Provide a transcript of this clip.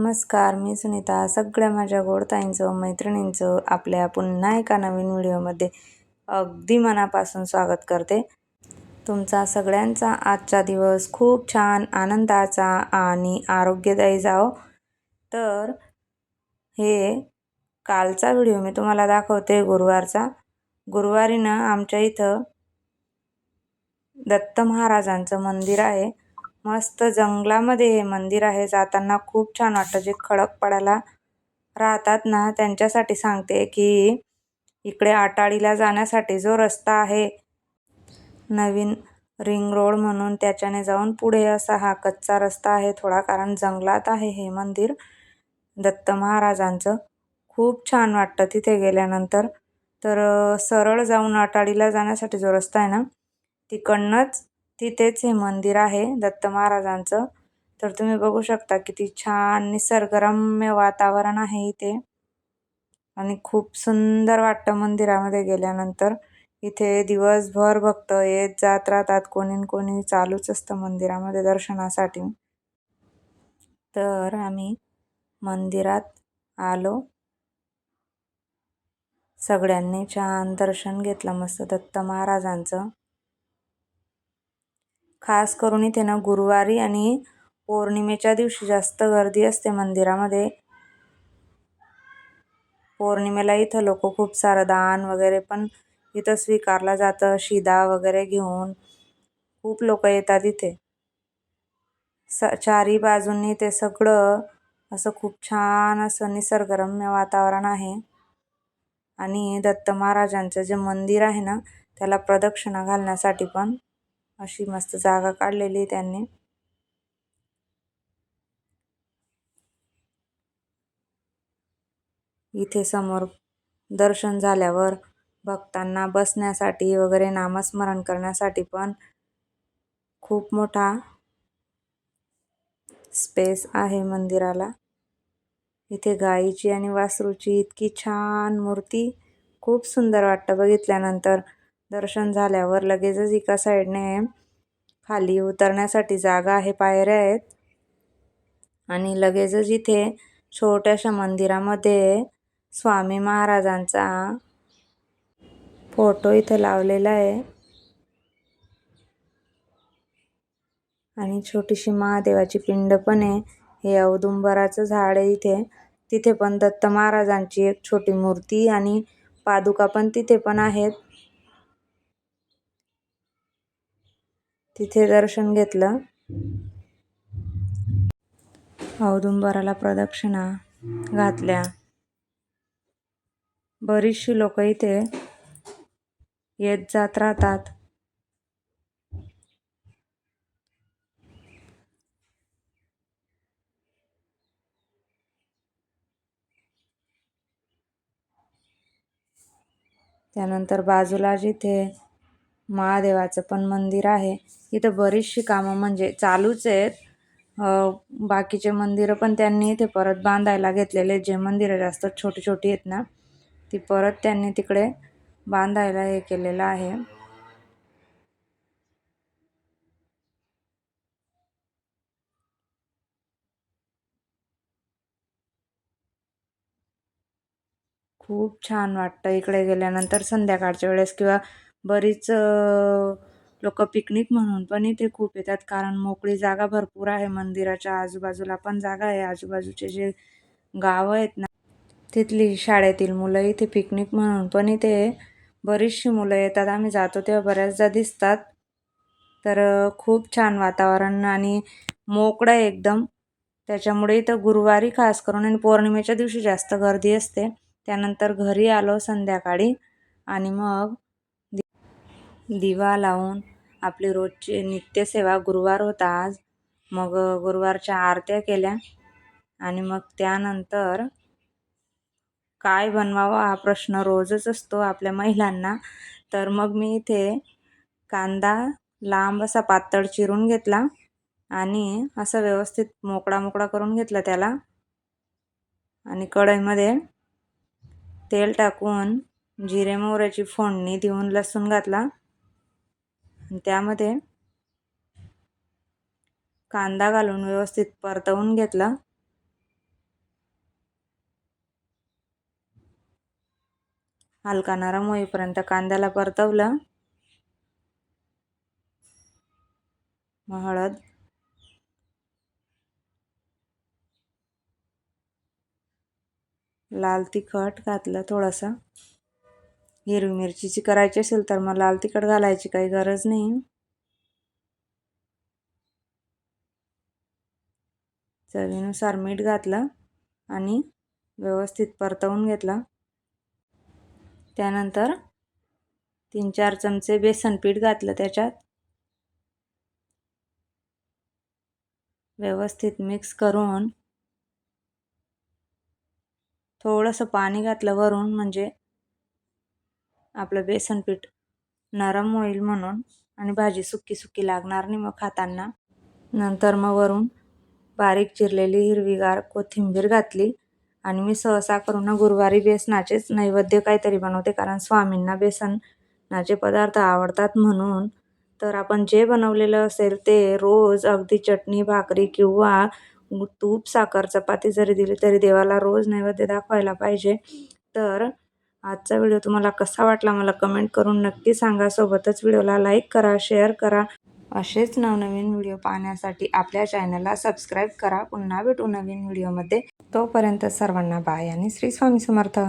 नमस्कार मी सुनीता. सगळ्या माझ्या गोडताईंचं मैत्रिणींचं आपल्या पुन्हा एका नवीन व्हिडिओमध्ये अगदी मनापासून स्वागत करते. तुमचा सगळ्यांचा आजचा दिवस खूप छान आनंदाचा आणि आरोग्यदायी जाओ तर हे कालचा व्हिडिओ मी तुम्हाला दाखवते गुरुवारचा. गुरुवारी ना आमच्या इथं दत्त महाराजांचं मंदिर आहे. मस्त जंगलामध्ये हे मंदिर आहे. जाताना खूप छान वाटतं. जे खडक पडायला राहतात ना त्यांच्यासाठी सांगते की इकडे आटाळीला जाण्यासाठी जो रस्ता आहे नवीन रिंग रोड म्हणून त्याच्याने जाऊन पुढे असा हा कच्चा रस्ता आहे थोडा कारण जंगलात आहे हे मंदिर दत्त महाराजांचं. खूप छान वाटतं तिथे गेल्यानंतर. तर सरळ जाऊन आटाळीला जाण्यासाठी जो रस्ता आहे ना तिकडनंच तिथेच हे मंदिर आहे दत्त महाराजांचं. तर तुम्ही बघू शकता किती छान निसर्गरम्य वातावरण आहे इथे. आणि खूप सुंदर वाटतं मंदिरामध्ये गेल्यानंतर. इथे दिवसभर भक्त येत जात राहतात कोणी कोणी चालूच असतं मंदिरामध्ये दर्शनासाठी. तर आम्ही मंदिरात आलो. सगळ्यांनी छान दर्शन घेतलं मस्त दत्त महाराजांचं. खास करून इथे ना गुरुवारी आणि पौर्णिमेच्या दिवशी जास्त गर्दी असते मंदिरामध्ये. पौर्णिमेला इथं लोक खूप सारं दान वगैरे पण इथं स्वीकारलं जातं शिदा वगैरे घेऊन. खूप लोक येतात इथे. स चारी बाजूंनी ते सगळं असं खूप छान असं निसर्गरम्य वातावरण आहे. आणि दत्त महाराजांचं जे मंदिर आहे ना त्याला प्रदक्षिणा घालण्यासाठी पण अशी मस्त जागा काढलेली त्यांनी. इथे समोर दर्शन झाल्यावर भक्तांना बसण्यासाठी वगैरे नामस्मरण करण्यासाठी पण खूप मोठा स्पेस आहे मंदिराला. इथे गाईची आणि वासरूची इतकी छान मूर्ती खूप सुंदर वाटतं. बघितल्यानंतर दर्शन झाल्यावर लगेचच एका साईडने खाली उतरण्यासाठी जागा आहे पायऱ्या आहेत. आणि लगेचच इथे छोट्याशा मंदिरामध्ये स्वामी महाराजांचा फोटो इथे लावलेला आहे. आणि छोटीशी महादेवाची पिंड पण आहे. हे औदुंबराचं झाड आहे इथे. तिथे पण दत्त महाराजांची एक छोटी मूर्ती आणि पादुका पण तिथे पण आहेत. तिथे दर्शन घेतलं. औदुंबराला प्रदक्षिणा घातल्या. बरीचशी लोक इथे येत जात राहतात. त्यानंतर बाजूला जिथे महादेवाचं पण मंदिर आहे. इथं बरीचशी कामं म्हणजे चालूच आहेत. बाकीचे मंदिरं पण त्यांनी इथे परत बांधायला घेतलेले जे मंदिरं जास्त छोटी छोटी आहेत ना ती परत त्यांनी तिकडे बांधायला हे केलेलं आहे. खूप छान वाटतं इकडे गेल्यानंतर संध्याकाळच्या वेळेस किंवा बरीच लोक पिकनिक म्हणून पण इथे खूप येतात. कारण मोकळी जागा भरपूर आहे. मंदिराच्या आजूबाजूला पण जागा आहे. आजूबाजूचे जे गावं आहेत ना तिथली शाळेतील मुलं इथे पिकनिक म्हणून पण इथे बरीचशी मुलं येतात. आम्ही जातो तेव्हा बऱ्याचदा दिसतात. तर खूप छान वातावरण आणि मोकळं एकदम. त्याच्यामुळे इथं गुरुवारी खास करून आणि पौर्णिमेच्या दिवशी जास्त गर्दी असते. त्यानंतर घरी आलो संध्याकाळी आणि मग दिवा लावून आपली रोजची नित्यसेवा गुरुवार होता आज. मग गुरुवारच्या आरत्या केल्या आणि मग त्यानंतर काय बनवावा हा प्रश्न रोजच असतो आपल्या महिलांना. तर मग मी इथे कांदा लांब असा पातळ चिरून घेतला आणि असं व्यवस्थित मोकळा मोकळा करून घेतला त्याला. आणि कढईमध्ये तेल टाकून जिरे मोहऱ्याची फोडणी देऊन लसूण घातला. त्यामध्ये कांदा घालून व्यवस्थित परतवून घेतला. हलका नरम होईपर्यंत कांद्याला परतवलं. मग हळद. लाल तिखट घातलं थोडंसं. हिरवी मिरचीची करायची असेल तर मग लाल तिखट घालायची काही गरज नाही. चवीनुसार मीठ घातलं आणि व्यवस्थित परतवून घेतलं. त्यानंतर तीन चार चमचे बेसन पीठ घातलं त्याच्यात. व्यवस्थित मिक्स करून थोडंसं पाणी घातलं वरून म्हणजे आपलं बेसन पीठ नरम होईल म्हणून आणि भाजी सुकी सुकी लागणार नाही मग खाताना. नंतर मग वरून बारीक चिरलेली हिरवीगार कोथिंबीर घातली आणि मी सहसा करून गुरुवारी बेसनाचेच नैवेद्य काहीतरी बनवते कारण स्वामींना बेसनाचे पदार्थ आवडतात म्हणून. तर आपण जे बनवलेलं असेल ते रोज अगदी चटणी भाकरी किंवा तूप साखर चपाती जरी दिली तरी देवाला रोज नैवेद्य दाखवायला पाहिजे. तर आजचा व्हिडिओ तुम्हाला कसा वाटला मला कमेंट करून नक्की सांगा. सोबतच व्हिडिओला लाईक करा शेअर करा. असेच नवनवीन व्हिडिओ पाहण्यासाठी आपल्या चॅनलला सबस्क्राईब करा. पुन्हा भेटू नवीन व्हिडिओमध्ये. तोपर्यंत सर्वांना बाय आणि श्री स्वामी समर्थ.